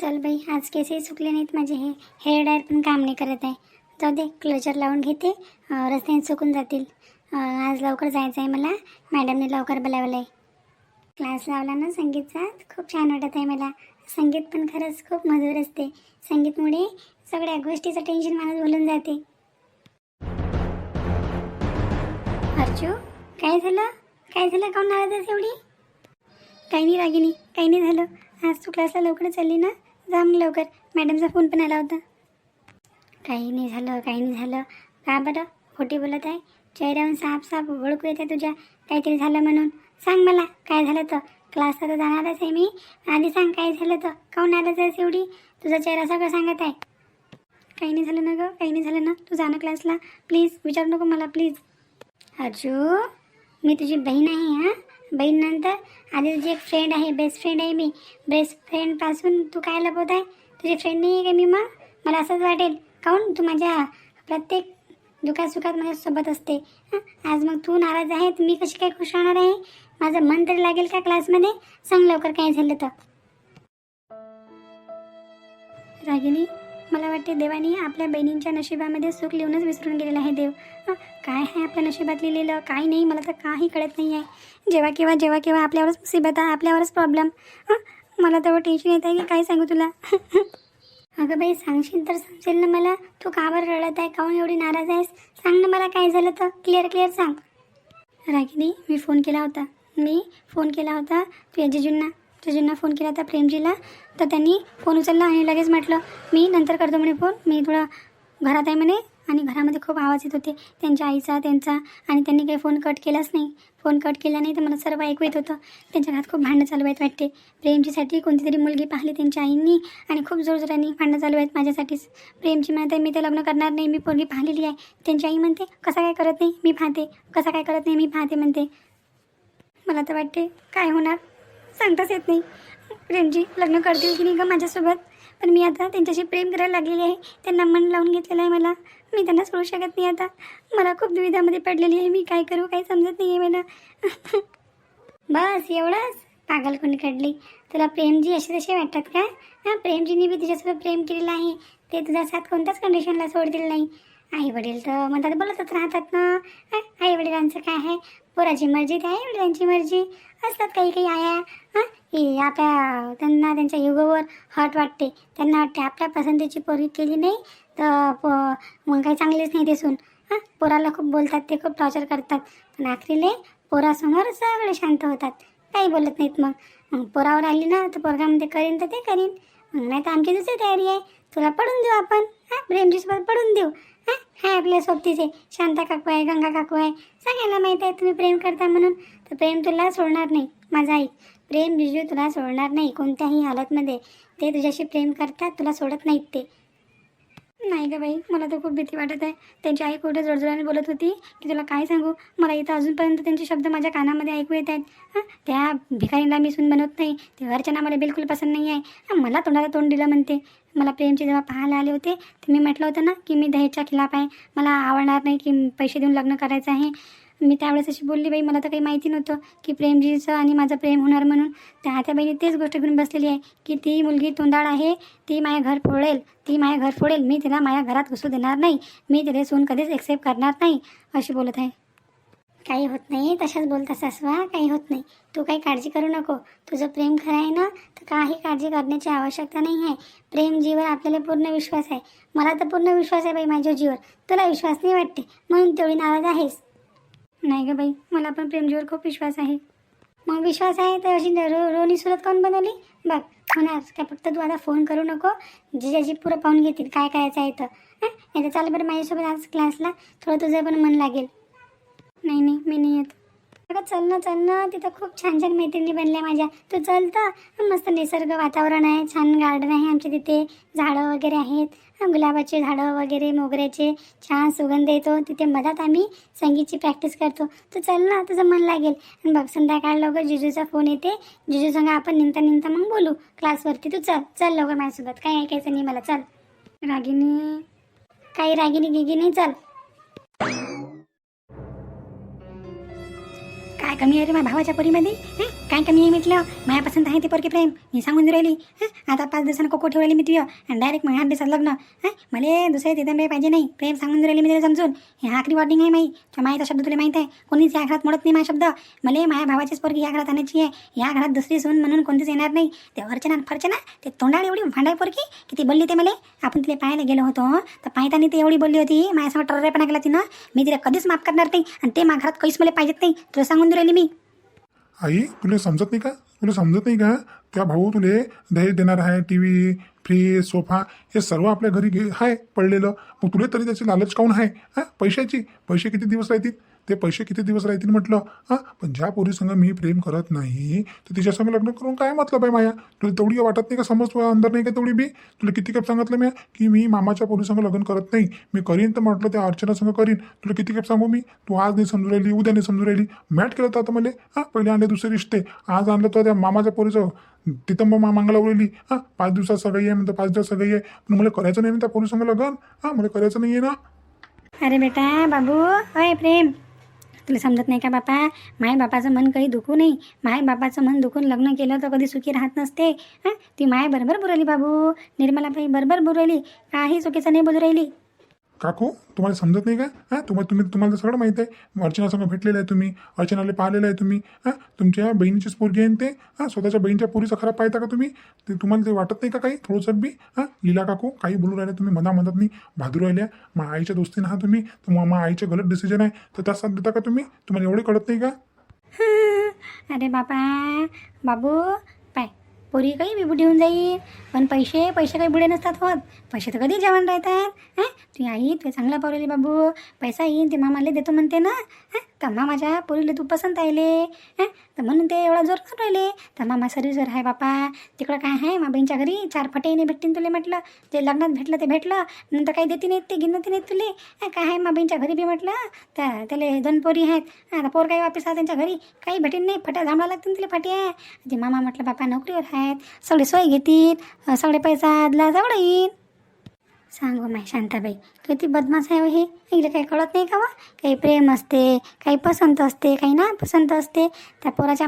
चल बाई आज केसही सुकले नाहीत माझे हे. हेअर डायर पण काम नाही करत आहे. जाऊ दे क्लोजर लावून घेते. रस्त्याने सुकून जातील. आज लवकर जायचं आहे मला. मॅडमने लवकर बोलावलं आहे क्लास लावला ना संगीतचा? खूप छान वाटत आहे मला. संगीत पण खरंच खूप मधुर असते. संगीतमुळे सगळ्या गोष्टीचं टेन्शन माणूस बोलून जाते. अर्जू काय झालं? काय झालं काऊन नाराज एवढी? काही नाही रागिनी काही नाही झालं. आज तू क्लासला लवकर चालली ना? जा मग लवकर. मॅडमचा फोन पण आला होता. काही नाही झालं काही नाही झालं. का बरं? खोटी बोलत आहे? चेहऱ्याहून साफ साफ ओळखू येते तुझ्या. काहीतरी झालं म्हणून. सांग मला काय झालं तर? क्लासला तर जाणारच आहे मी. आधी सांग काय झालं तर? काऊन आलं आहेस एवढी? तुझा चेहरा सगळं सांगत आहे. काही नाही झालं ना गं काही नाही झालं ना. तू जा ना क्लासला प्लीज विचारू नको मला प्लीज अजू मी तुझी बहीण आहे हां? बहीण नंतर आधी तुझी एक फ्रेंड आहे बेस्ट फ्रेंड आहे मी. बेस्ट फ्रेंडपासून तू काय लपवत आहे? तुझी फ्रेंड नाही आहे का मी मग? मला असंच वाटेल. काहून तू माझ्या प्रत्येक दुखात सुखात माझ्यासोबत असते. आज मग तू नाराज आहे तर मी कशी काय खुश राहणार आहे? माझं मन तरी लागेल का क्लासमध्ये सांग लवकर काय झालं तर. रागिनी मला वाटते देवानी आपल्या बहिणींच्या नशिबामध्ये सुख लिहूनच विसरून गेलेला आहे देव. काय आहे आपल्या नशिबात लिहिलेलं? काय नाही मला तर काही कळत नाही आहे. जेव्हा केव्हा जेव्हा केव्हा आपल्यावरच मुसीबत आहे आपल्यावरच प्रॉब्लेम मला तेवढं टेन्शन येत आहे की काय सांगू तुला? अगं बाई सांगशील तर समजेल ना मला. तू का रडत आहे? काहून एवढी नाराज आहेस? सांग ना मला काय झालं तर. क्लिअर क्लिअर सांग. रागिनी मी फोन केला होता. मी फोन केला होता तुझ्या जिजूंना. जिजूंना फोन केला होता प्रेमजीला तर त्यांनी फोन उचलला आणि लगेच म्हटलं मी नंतर करतो म्हणे फोन मी थोडं घरात आहे म्हणे आणि घरामध्ये खूप आवाज येत होते. त्यांच्या आईचा त्यांचा आणि त्यांनी काही फोन कट केलाच नाही. फोन कट केला नाही तर मला सर्व ऐकू येत होतं. त्यांच्या घरात खूप भांडणं चालू आहेत वाटते. प्रेमजीसाठी कोणती तरी मुलगी पाहिली त्यांच्या आईंनी आणि खूप जोरजोराने भांडणं चालू आहेत माझ्यासाठीच. प्रेमची म्हणते मी ते लग्न करणार नाही. मी पोरगी पाहिलेली आहे. त्यांची आई म्हणते कसा काय करत नाही? मी पाहते. कसा काय करत नाही? मी पाहते म्हणते. मला तर वाटते काय होणार? सांगताच येत नाही. प्रेमजी लग्न करतील की नाही का माझ्यासोबत? पण मी आता त्यांच्याशी प्रेम करायला लागलेली आहे. त्यांना मन लावून घेतलेलं आहे मला. मी त्यांना सोडू शकत नाही आता. मला खूप दुविधामध्ये पडलेली आहे. मी काय करू काही समजत नाही आहे मला. बस एवढंच. पागल कोणी काढली तुला प्रेमजी असे तसे वाटतात का? हां प्रेमजीने बी तिच्यासोबत प्रेम केलेलं आहे. ते तुझा साथ कोणत्याच कंडिशनला सोडतील नाही. आई वडील तर म्हणतात बोलतच राहतात ना. आई वडिलांचं काय आहे? पोराची मर्जी ते आई वडिलांची मर्जी. असतात काही काही आया. की आपल्या त्यांना त्यांच्या युगोवर हट वाटते. त्यांना वाटते आपल्या पसंतीची पोरगी केली नाही तर प मग काही चांगलेच नाही दिसून. हां पोराला खूप बोलतात ते खूप टॉर्चर करतात. पण आखरीले पोरासमोर सगळे शांत होतात. काही बोलत नाहीत मग. मग पोरावर आली ना तर पोरगामध्ये करीन तर ते करीन. मग नाही तर आमची दुसरी तयारी आहे. तुला पडून देऊ आपण. हां प्रेमजीसोबत पडून देऊ. हां हाय आपल्या सोबतीचे. शांता काकू आहे गंगा काकू आहे. सगळ्यांना माहीत आहे तुम्ही प्रेम करता म्हणून. तर प्रेम तुला सोडणार नाही माझा आई. प्रेम बिजू तुला सोडणार नाही कोणत्याही हालतमध्ये. ते तुझ्याशी प्रेम करतात तुला सोडत नाहीत ते. नाही ग बाई मला तर खूप भीती वाटत आहे. त्यांची आई कुठे जोडजोडाने बोलत होती? की तुला काय सांगू? मला इथं अजूनपर्यंत त्यांचे शब्द माझ्या कानामध्ये ऐकू येत आहेत. हां त्या भिकारीला मी सून बनवत नाही. ते घरच्यांना मला बिलकुल पसंत नाही आहे. मला तोंडाला तोंड दिलं म्हणते. मला प्रेमचे जेव्हा पाहायला आले होते तर मी म्हटलं होतं ना की मी दहेजच्या खिलाफ आहे. मला आवडणार नाही की पैसे देऊन लग्न करायचं आहे. मी त्यावेळेस अशी बोलली बाई मला तर काही माहिती नव्हतं की प्रेमजीचं आणि माझं प्रेम होणार म्हणून. त्या त्या बहिणी तेच गोष्ट घेऊन बसलेली आहे की ती मुलगी तोंडाळ आहे ती माझ्या घर फोडेल ती माझ्या घर फोडेल मी तिला माझ्या घरात घुसू देणार नाही मी तिथे सून कधीच एक्सेप्ट करणार नाही अशी बोलत आहे. काही होत नाही तशाच बोलता सासवा काही होत नाही. तू काही काळजी करू नको. तुझं प्रेम खरं आहे ना तर काही काळजी करण्याची आवश्यकता नाही आहे. प्रेम जीवर आपल्याला पूर्ण विश्वास आहे. मला तर पूर्ण विश्वास आहे बाई माझ्या जीवर. तुला विश्वास नाही वाटते म्हणून तेवढी नाराज आहेस. नाही ग बाई मला पण प्रेमजीवर खूप विश्वास आहे. मग विश्वास आहे तर अशी रो रोनी सुरत काऊन बनवली? बघ होणार काय फक्त तू आता फोन करू नको. जिजाजी पुरं पाहून घेतील काय करायचं आहे तर हां? नाही तर चाल बरं माझ्यासोबत आज क्लासला थोडं तुझं पण मन लागेल. नाही नाही मी नाही येत. अगं चल ना चल ना. तिथं खूप छान छान मैत्रिणी बनल्या माझ्या. तू चल तर. मस्त निसर्ग वातावरण आहे छान गार्डन आहे आमच्या तिथे. झाडं वगैरे आहेत. गुलाबाचे झाडं वगैरे मोगऱ्याचे. छान सुगंध येतो. तिथे मधात आम्ही संगीतची प्रॅक्टिस करतो. तू चल ना तुझं मन लागेल. आणि बघ संध्याकाळ लवकर जिजूचा फोन येते. जिजूसंग आपण निमता निमता मग बोलू? क्लासवरती तू चल. चल लवकर माझ्यासोबत. काही ऐकायचं नाही मला. चल. रागिनी. काही रागिनी गिगिनी चल. काय कमी आहे रे माझ्या भावाच्या परीमध्ये हं? काय कमी आहे म्हटलं? माया पसंत आहे ते पोरके प्रेम. मी सांगून राहिली. आता पाच दिवसानं कोको ठेवली मी तुझं आणि डायरेक्ट मग आठ दिवसात लग्न. हां? मला दुसरे तिथं काही पाहिजे नाही. प्रेम सांगून राहिली मी तुला समजून. हे आखरी वॉर्डिंग आहे माई. तुला माहीत शब्द तुला माहीत आहे. कोणीच या घरात मोडत नाही माझा शब्द. मला माझ्या भावाचीच पोरगी या घरात आणायची आहे. या घरात दुसरी सून म्हणून कोणतीच येणार नाही. ते अर्चना आणि फर्चना? ते तोंडाळ एवढी भांडाय पोरकी की ती बोलली ते मला? आपण तिला पाहायला गेलो होतो. तर पाहताना ती एवढी बोलली होती. माझ्यासमोर टर्रेपणा केला तिनं. मी तिला कधीच माफ करणार नाही. आणि ते माझ्या घरात काहीच मला पाहिजेत नाही. तुला सांगून राहिली मी. आई तुला समजत नाही का? तुला समजत नाही का? त्या भाऊ तुले दहेज देणार आहे टी व्ही फ्रीज सोफा हे सर्व आपल्या घरी घे आहे पडलेलं. मग तुला तरी त्याची लालच काऊन आहे हां? पैशाची. पैसे किती दिवस राहतील? ते पैसे किती दिवस राहतील म्हटलं? हां पण ज्या पोरीसंग मी प्रेम करत नाही तर तिच्यासंग लग्न करून काय मतलब आहे माया? तुला तेवढी वाटत नाही का समज तुला अंदर नाही का तेवढी बी? तुला किती खेप सांगितलं मी की मी मामाच्या पोरीसंग लग्न करत नाही. मी करीन तर म्हटलं त्या अर्चनासंग करीन. तुला किती खेप सांगू मी? तू आज नाही समजू राहिली उद्या नाही समजू राहिली. मॅट केलं तर आता मला? हां पहिले आणले दुसरे रिश्ते. आज आणलं तर त्या मामाच्या पोरीचं तिथं मग मा मागायला उरली हां पाच दिवसात सगळी आहे म्हणतो पाच दिवस सगळी आहे पण मला करायचं नाही ना त्या पोरीसंग लग्न? हां मला करायचं नाही आहे ना? अरे बेटा बाबू अय प्रेम. तुला समजत नाही का बापा? माय बापाचं मन काही दुखू नाही माय बापाचं मन दुखून लग्न केलं तर कधी सुखी राहत नसते. हां? ती माय बरोबर बोलली बाबू. निर्मलाबाई बरोबर बोलवली काही चुकीचं नाही बोलू राहिली. काकू तुम्हाला समजत नाही का? हां तुम्हाला तुम्ही तुम्हाला तर सगळं माहीत आहे. अर्चनासंग भेटलेलं आहे तुम्ही. अर्चनाला पाहिलेलं आहे तुम्ही. हां तुमच्या बहिणीचीच पोरगी आहे ना ते. हां स्वतःच्या बहिणीच्या पोरीचा खराब पाहता का तुम्ही? ते तुम्हाला ते वाटत नाही का काही? थोडंसं बी. हां लिला काकू काही बोलू राहिले तुम्ही मधा मधात नाही. भादरू राहिल्या. मग आईच्या दोस्तीनं हा तुम्ही. तर मग आईचे गलत डिसिजन आहे. तर त्या साथ देता का तुम्ही? तुम्हाला एवढे कळत नाही का? अरे बाबा बाबू पोरी काही बी बुढी होऊन जाईल. पण पैसे पैसे काही बुडे नसतात होत. पैसे तर कधी जेवण राहतात हां? तू आई ते चांगला पावलेली बाबू. पैसा येईन ते मामाले देतो म्हणते ना हां? तर मामाच्या पोरीला तू पसंत आले हां? तर म्हणून ते एवढा जोर करून राहिले? तर मामा सर्विसवर आहे बापा तिकडं काय आहे? मा घरी चार फटे नाही भेटतील तुले म्हटलं. जे लग्नात भेटलं ते भेटलं. नंतर काही देते नाहीत ते गिनती नाहीत तुले. काय आहे? मा घरी बी म्हटलं. तर त्याला दोन पोरी आहेत. आता पोर काही वापस आहे त्यांच्या घरी? काही भेटीन नाही. फट्या जांभळा लागतील तिला आहे ते मामा म्हटलं बापा नोकरीवर आहेत. सगळे सोय घेतील. सगळे पैसा आदला जवळ येईल सांगू हो माय शांताबाई. किती बदमाश आहे हो हे इकडे काही कळत नाही का वा? काही प्रेम असते काही पसंत असते काही ना पसंत असते. त्या पोराच्या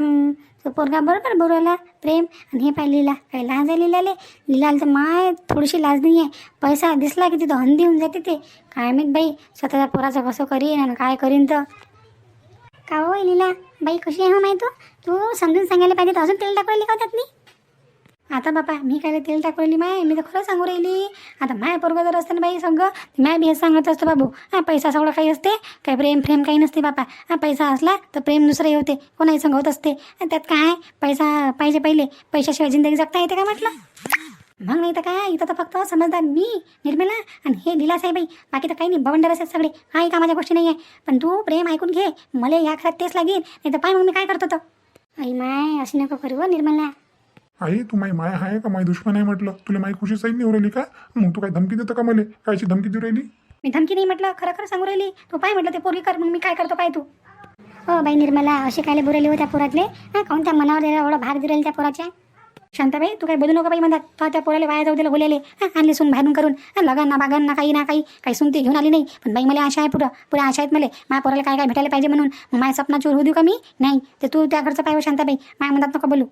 पोरगा बरोबर बोलायला प्रेम आणि हे पाय लिला. काही लहान आहे लिलाले? लिलाला तर माय थोडीशी लाज नाही आहे. पैसा दिसला की तिथं हंदी होऊन जाते ते. काय माहीत बाई स्वतःच्या पोराचं कसं करीन आणि काय करीन तर. का हो लीला? बाई कशी आहे हो माही तू? तू समजून सांगायला पाहिजे तर अजून तेल टाकवली का त्यात मी आता बापा मी काय तेल टाकलेली माय? मी तर खरं सांगू राहिली. आता माय पोरगं जर असतं ना बाई सगळं माय बी हे सांगत असतो बाबू. हा पैसा सगळं काही असते? काय प्रेम प्रेम काही नसते बापा. हा पैसा असला तर प्रेम दुसरंही होते. कोणाही संग होत असते. आणि त्यात काय? पैसा पाहिजे पहिले. पैशाशिवाय जिंदगी जगता येते का म्हटलं? मग नाही तर काय? इथं तर फक्त समजदार मी निर्मला आणि हे दिलास आहे बाई. बाकी तर काही नाही. बवंडरच आहेत सगळे. काही का माझ्या गोष्टी नाही आहे पण तू प्रेम ऐकून घे. मला या घरात तेच लागेल. नाही तर पाय मग मी काय करतो तो आई माय अशी नको करू हो, निर्मला. आई तू माई माय आहे का? माई दुश्मन आहे म्हटलं. तुला माई खुशी सही नाही उरली का? मग तू काय धमकी देतं का मला? कायची धमकी देऊ राहिली? मी धमकी नाही म्हटलं खरं खरं सांगू राहिली. तू पाय म्हटलं ते पोरगी कर मग मी काय करतो पाय तू? हो बाई निर्मला असे कायले बुराली हो त्या पोरातले? हा काऊन त्या मनावर त्याला एवढा भार दिलेला त्या पोराच्या शांताबाई तू काही बोलू नका बाई म्हणतात. तो त्या पोराला वाया जाऊ दिलं बोलेले हा आणले सून बाहेरून करून. हा लगन ना बागा ना काही ना काही. काही सून ते घेऊन आली नाही. पण बाई मला आशा आहे पुरं पुऱ्या आशा आहेत मला. माझ्या पोराला काय काय भेटायला पाहिजे म्हणून. माझ्या सपना चोर होऊ देऊ का मी? नाही. ते तू त्या घरचं पाहिजे हो, शांताबाई. माया म्हणतात नका बोलू.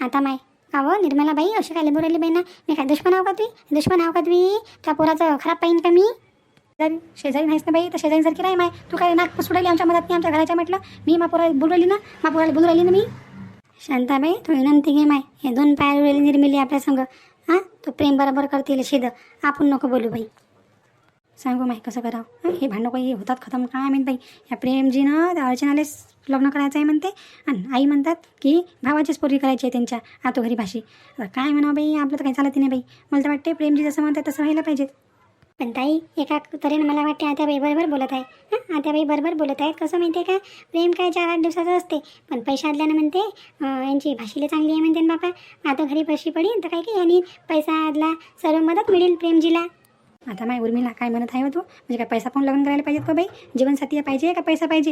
आता माय. का हो निर्मला बाई अशी काय बोलायली बाई ना मी काय दुश्मन आहो का तुम्ही दुश्मन आहो का तुम्ही त्या पोराचं खराब पाहिन का मी? शेजारी शेजारी नाहीस ना बाई तर शेजारीसारखी नाही माय. तू काय नाक सुडाली आमच्या मदत नाही आमच्या घराच्या म्हटलं? मी मा पोरा बोलू ना? मा पोराला बोलू राहिली ना मी? शांताबाई तू विनंती घे माय. हे दोन पाय निर्मिली आपल्या संग. हां? तू प्रेम बरोबर करतील शिद. आपण नको बोलू बाई. सांगू माय कसं करावं? हे भांडणं काही होतात खतम? काय म्हणताई बाई या प्रेमजीनं त्या अर्चनालेच लग्न करायचं आहे म्हणते. आणि आई म्हणतात की भावाचीच पोरगी करायची आहे त्यांच्या आतो घरी भाषी आता काय म्हणावं बाई आपलं तर काही चालत नाही बाई. मला तर वाटते प्रेमजी जसं म्हणतात तसं व्हायला पाहिजे. पण ताई एका तऱ्हेनं मला वाटते आत्याबाई बरोबर बोलत आहे. हां आत्याबाई बरोबर बोलत आहेत. कसं माहिती आहे का? प्रेम काय चार आठ दिवसाचं असते. पण पैसा आदल्यानं म्हणते यांची भाषेला चांगली आहे म्हणते ना बापा. आता घरी पैसे पडेल तर काय की यांनी पैसा आदला सर्व मदत मिळेल प्रेमजीला. आता माय उर्मिला काय म्हणत आहे हो तू? म्हणजे काय पैसा पण लग्न करायला पाहिजेत का बाई? जीवनसाथी पाहिजे का पैसा पाहिजे?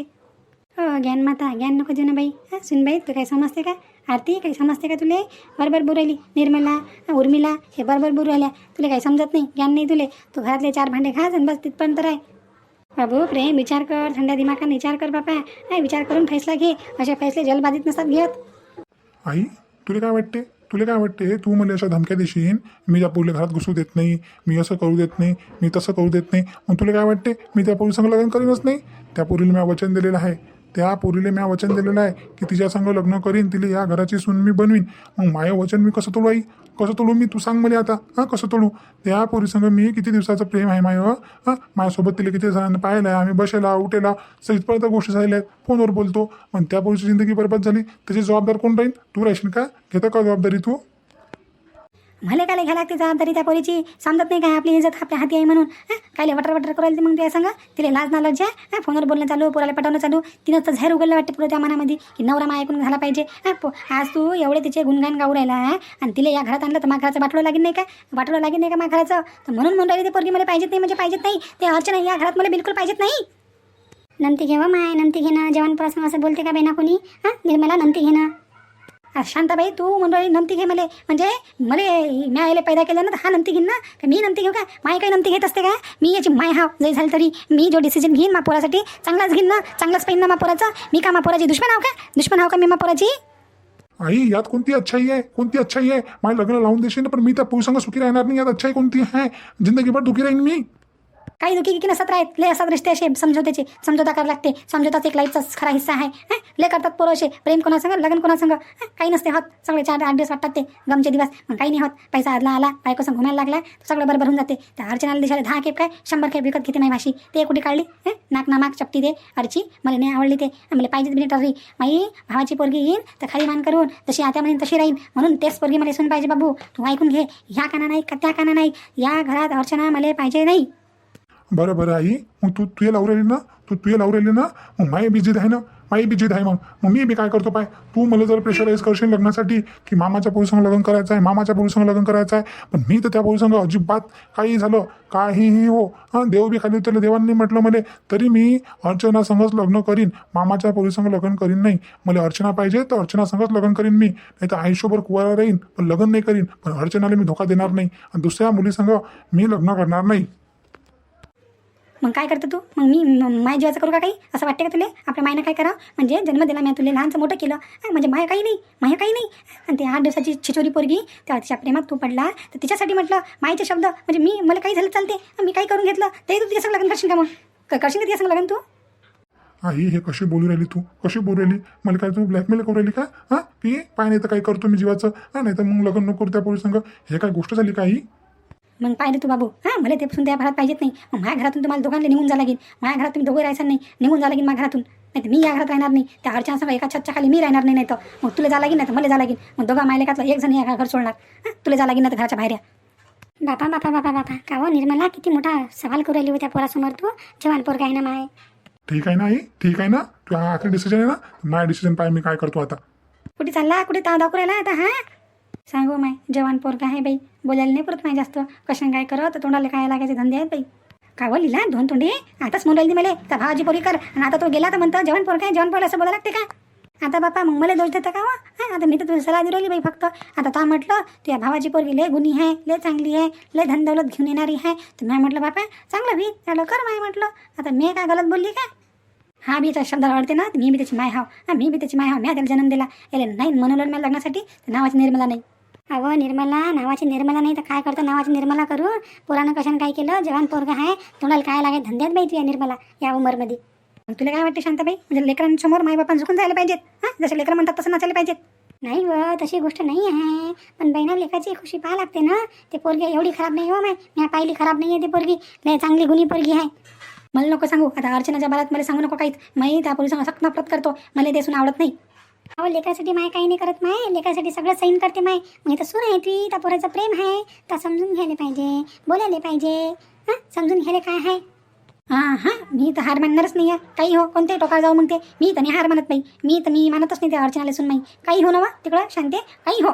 हो ज्ञान माता ज्ञान नको देऊ ना बाई. हां सुनबाई तू काय समजते का? आरती काही समजते का तुले? बरोबर बोलायली. निर्मला उर्मिला हे बरोबर बोलू राहिल्या. तुला काही समजत नाही ज्ञान नाही तुले. तू घरातले चार भांडे घास आणि बस तिथपर्यंत राह. बाबू प्रेम विचार कर. थंड्या दिमाखाने विचार कर बापा. नाही विचार करून फैसला घे. असे फैसले जलबाधित नसतात घेत. आई तुला काय वाटते तुला काय वाटते तू मला अशा धमक्या देशील? मी त्या पोरीला घरात घुसू देत नाही मी असं करू देत नाही मी तसं करू देत नाही. मग तुला काय वाटते मी त्या पोरीसंग लग्न करीनच नाही. त्या पोरीला मी वचन दिलेलं आहे. त्या पोरीला म्या वचन दिलेलं आहे की तिच्या संग लग्न करीन तिला या घराची सून मी बनवीन. मग माय वचन मी कसं तोडू आई? कसं तोडू मी? तू सांग मला आता. हां कसं तोडू? त्या पोरीसंग मी किती दिवसाचं प्रेम आहे माय हां? माझ्यासोबत तिला किती जणांना पाहिलं आहे आम्ही बसेला उठेला सहितपर्यंत गोष्टी झालेल्या आहेत. फोनवर बोलतो. पण त्या पोरीची जिंदगी बरबाद झाली. त्याची जबाबदार कोण राहील तू राहशील का? घेतं का जबाबदारी तू? भले काय घ्या लागते जबाबदारी त्या पोरीची. समजत नाही काय आपली इज्जत आपल्या हाती आहे म्हणून. हं? काय वटर वटर करायला ते मग ते सांगा? तिला लाज ना लज्जा. हं? फोनवर बोलणं चालू पोराला पटवणं चालू. तिनं तर झेर उघडलं वाटते पुढे त्या मनामध्ये की नवरा मा ऐकून झाला पाहिजे. हं? आज तू एवढे तिचे गुणगान गाऊ राहिला आणि तिला या घरात आणलं तर मा घराचं बाटलं लागेल नाही का? बाटलं लागेल नाही का मा घराचं तर म्हणून म्हणून राहिली ते पोरगी मला पाहिजेत नाही म्हणजे पाहिजेत नाही. ते अर्चना या घरात मला बिलकुल पाहिजेत नाही. नंती घे माय नंती घेणं जेवणपासून असं बोलते का बेना कोणी? हां निर्मला नंती घेणं. शांताबाई तू म्हणून नमती घे मले म्हणजे मले मी यायला पैदा केलं ना तर हा नमती घेईन ना का मी नमती घेऊ का माय काही नमती घेत असते का मी याची माय हाव जे झालं तरी मी जो डिसिजन घेईन मापोरासाठी चांगलाच घेईन ना चांगलाच पाहिजे ना मापोराचा मी का मापोराची दुश्मन आहो का दुश्मन आहो का मी मापोराची आई यात कोणती अच्छाई आहे कोणती अच्छाई आहे माझ्या लग्न लावून देशील ना पण मी त्या पुरुषांग सुखी राहणार नाही यात अच्छाई कोणती आहे जिंदगीभर दुखी राहीन मी काही दुखी की नसत राहत लय असतात रिश्ते असे समजवत्याचे समझोता करावं लागते. समझोताच एक लाईफचा खरा हिस्सा आहे. हं? लय करतात पोरं असे. प्रेम कोणासंग लग्न कोणासंग काही नसते होत. सगळे चार आठ दिवस वाटतात ते. गमचे दिवस. मग काही नाही होत. पैसा आदला आला. बायको संग घुमायला लागला तर सगळं बरोबर होऊन जाते. त्या अर्चनाला दिशाला दहा खेप काय? शंभर खेप विकत घेते माझी भाषी ते कुठे काढली? हं? नाक नामाक चपटी दे. अर्ची मला नाही आवडली ते. मला पाहिजेच मी टरली माई भावाची पोरगी येईन तर खाली मान करून तशी आता म्हणेन तशी राहीन. म्हणून तेच पोरगी मला सुन पाहिजे बाबू. तू ऐकून घे. ह्या काना नाही का त्या काना नाही या घरात अर्चना मला पाहिजे नाही. बरं बरं आई मग तू तुझ्या लावून राहिली ना? तू तुझ्या लावून राहिली ना? मग माई बी जिद आहे ना? माई बी जिद आहे मग. मग मी बी काय करतो पाय? तू मला जर प्रेशराईज करशील लग्नासाठी की मामाच्या पोलिसांग लग्न करायचं आहे मामाच्या पोरीसंग लग्न करायचं आहे पण मी तर त्या पोलिसांग अजिबात काही झालं काहीही हो. हां देव बी खाली त्याला देवांनी म्हटलं मला तरी मी अर्चनासंगच लग्न करीन मामाच्या पोरीसंग लग्न करीन नाही. मला अर्चना पाहिजे तर अर्चनासंगच लग्न करीन मी. नाही तर आयुष्यभर कुवारा राहीन पण लग्न नाही करीन पण अर्चनाला मी धोका देणार नाही. आणि दुसऱ्या मुलीसंग मी लग्न करणार नाही. मग काय करतो तू? मग मी माय जीवाचं करू का काही? असं वाटते का तुला? आपल्या मायनं काय करा म्हणजे जन्म दिला मी तुला लहानचं मोठं केलं. म्हणजे माया काही नाही माया काही नाही. आणि ते आठ दिवसाची छिचोरी पोरगी तेव्हा तिच्या प्रेमात तू पडला तर तिच्यासाठी म्हटलं मायचे शब्द म्हणजे मी मला काही झालं चालते. मी काही करून घेतलं? ते तू तिच्या लग्न करशील का मग? करशील का तिच्या संग लग्न तू? आई हे कशी बोलू राहिली तू? कशी बोलू राहिली? मला काय तू ब्लॅकमेल करू राहिली का? हां? की पाय नाही तर काही करतो मी जीवाचं. हां नाही तर मग लग्न नको त्या पोरी संग हे काय गोष्ट झाली काही मग पाहिजे तू बाबू. हां मला ते पासून त्या घरात पाहिजेत नाही. मग माझ्या घरातून तुम्हाला दोघांना निघून जा लागेल. माझ्या घरात तुम्ही दोघे राहायचं नाही. निघून जा लागेल माझ्या घरातून. नाही तर मी या घरात राहणार नाही. त्या संग एका छतच्या खाली मी राहणार नाही नाही तर. मग तुला जा लागेल नाही तर मला जा लागेल. मग दोघा मायलेकातला एक जण या घर सोडणार. हां तुला जा लागेल नाही तर घराच्या बाहेर या. बापा बापा बापा बापा. का हो निर्मला किती मोठा सवाल करू राहिली होत्या पोरासमोर तू? जवान पोर काय ना माय. ठीक आहे ना आई? ठीक आहे ना? तू हा आखरी डिसिजन आहे ना? माझ्या डिसिजन पाय मी काय करतो आता? कुठे चालला? कुठे ताव दाखवू राहिला आता हा? सांगू माय जवान पोरगा आहे बाई. बोलायला नाही पुरत माय जास्त. कशाने काय करत तोंडाला काय लागायचे? धंदे आहेत बाई. का लिहिला दोन तोंडे? आताच म्हणून राहिली मला. त्या भावाची पोरी कर. आणि आता तो गेला तर म्हणतो जवान पोरगा आहे जवान पोरला असं बोला लागते का? आता बापा मग मला दोष देता का वा हा आता मी तर तुला सलाह दिली बाई फक्त. आता तो म्हटलं तुझ्या भावाची पोरगी लय गुणी आहे लय चांगली आहे लय धनदौलत घेऊन येणारी आहे. तर मी म्हटलं बापा चांगलं भी त्याला कर माय म्हटलं. आता मी काय गलत बोलली का? हा बी त्या शब्दाला आवडते ना. मी बी त्याची माय हाव. हा मी बी त्याची माय हाव. मी त्याला जन्म दिला. याला नाही म्हणून मला लग्नासाठी. तर नावाची निर्मला नाही. अहो निर्मला नावाची निर्मला नाही तर काय करतो? नावाची निर्मला करू. पोरानं कशानं काय केलं? जवान पोरगा आहे. तोंडाला काय लागे धंद्यात बाई तुझ्या निर्मला या उमरमध्ये. तुला काय वाटते शांताबाई? म्हणजे लेकरांसमोर माईबापां झुकून जायला पाहिजेत हां? जसं लेकरं म्हणतात तसं नाचायला पाहिजेत. नाही व तशी गोष्ट नाही आहे. पण बहिणा लेखाची खुशी पाहा लागते ना. ते पोरगी एवढी खराब नाही हो माय. मी पाहिली खराब नाही आहे ती पोरगी. लय चांगली गुणी पोरगी आहे. मला नको सांगू. आता अर्चनाच्या बारात मला सांगू नको काहीच. मी त्या पोलिसांना सक्त नफरत करतो. मला ते सुन आवडत नाही. अहो लेखासाठी माय काही नाही करत माय. लेखासाठी सगळं सैन करते माय. मी तर सून आहे ती त्या पोराचं प्रेम आहे. तर समजून घ्यायला पाहिजे बोलायला पाहिजे. हां? समजून घ्यायला काय आहे? हां हां. मी तर हार मानणारच नाही आहे. काही हो कोणते टोका जाऊ मग ते. मी तर नाही हार मानत नाही मी तर मी मानतच नाही त्या अर्चनाला सुन माई काही हो ना वा तिकडं शांते? काही हो.